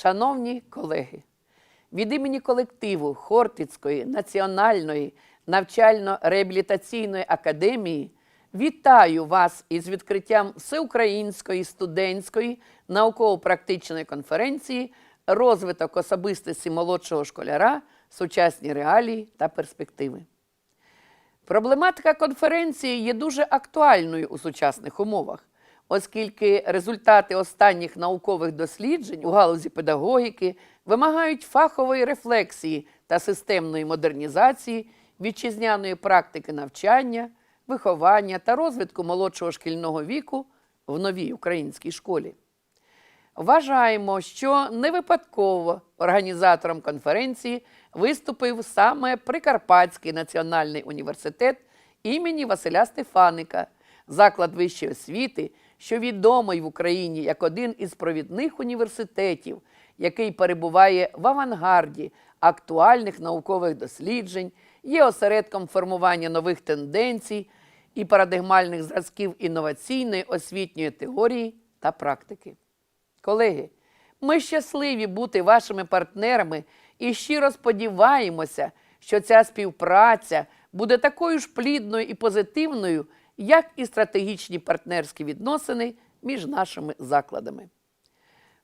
Шановні колеги, від імені колективу Хортицької національної навчально-реабілітаційної академії вітаю вас із відкриттям Всеукраїнської студентської науково-практичної конференції Розвиток особистості молодшого школяра, сучасні реалії та перспективи. Проблематика конференції є дуже актуальною у сучасних умовах, оскільки результати останніх наукових досліджень у галузі педагогіки вимагають фахової рефлексії та системної модернізації вітчизняної практики навчання, виховання та розвитку молодшого шкільного віку в новій українській школі. Вважаємо, що не випадково організатором конференції виступив саме Прикарпатський національний університет імені Василя Стефаника, заклад вищої освіти, що відомий в Україні як один із провідних університетів, який перебуває в авангарді актуальних наукових досліджень, є осередком формування нових тенденцій і парадигмальних зразків інноваційної освітньої теорії та практики. Колеги, ми щасливі бути вашими партнерами і щиро сподіваємося, що ця співпраця буде такою ж плідною і позитивною, як і стратегічні партнерські відносини між нашими закладами.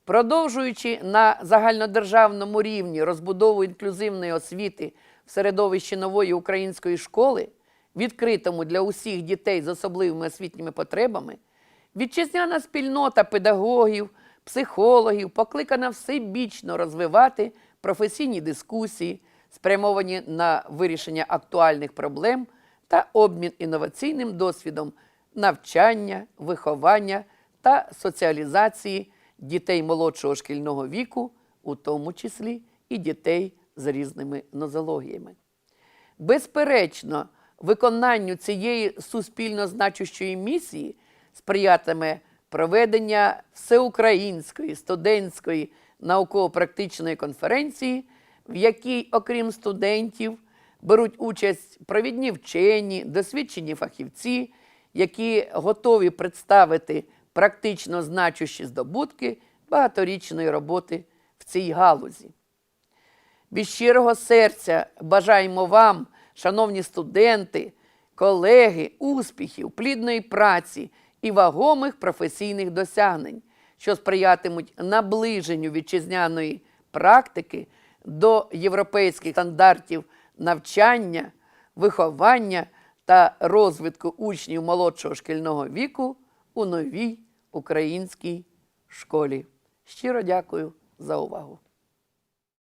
Продовжуючи на загальнодержавному рівні розбудову інклюзивної освіти в середовищі нової української школи, відкритому для усіх дітей з особливими освітніми потребами, вітчизняна спільнота педагогів, психологів покликана всебічно розвивати професійні дискусії, спрямовані на вирішення актуальних проблем та обмін інноваційним досвідом навчання, виховання та соціалізації дітей молодшого шкільного віку, у тому числі і дітей з різними нозологіями. Безперечно, виконанню цієї суспільно значущої місії сприятиме проведення всеукраїнської студентської науково-практичної конференції, в якій, окрім студентів, беруть участь провідні вчені, досвідчені фахівці, які готові представити практично значущі здобутки багаторічної роботи в цій галузі. Від щирого серця бажаємо вам, шановні студенти, колеги, успіхів, плідної праці і вагомих професійних досягнень, що сприятимуть наближенню вітчизняної практики до європейських стандартів навчання, виховання та розвитку учнів молодшого шкільного віку у новій українській школі. Щиро дякую за увагу.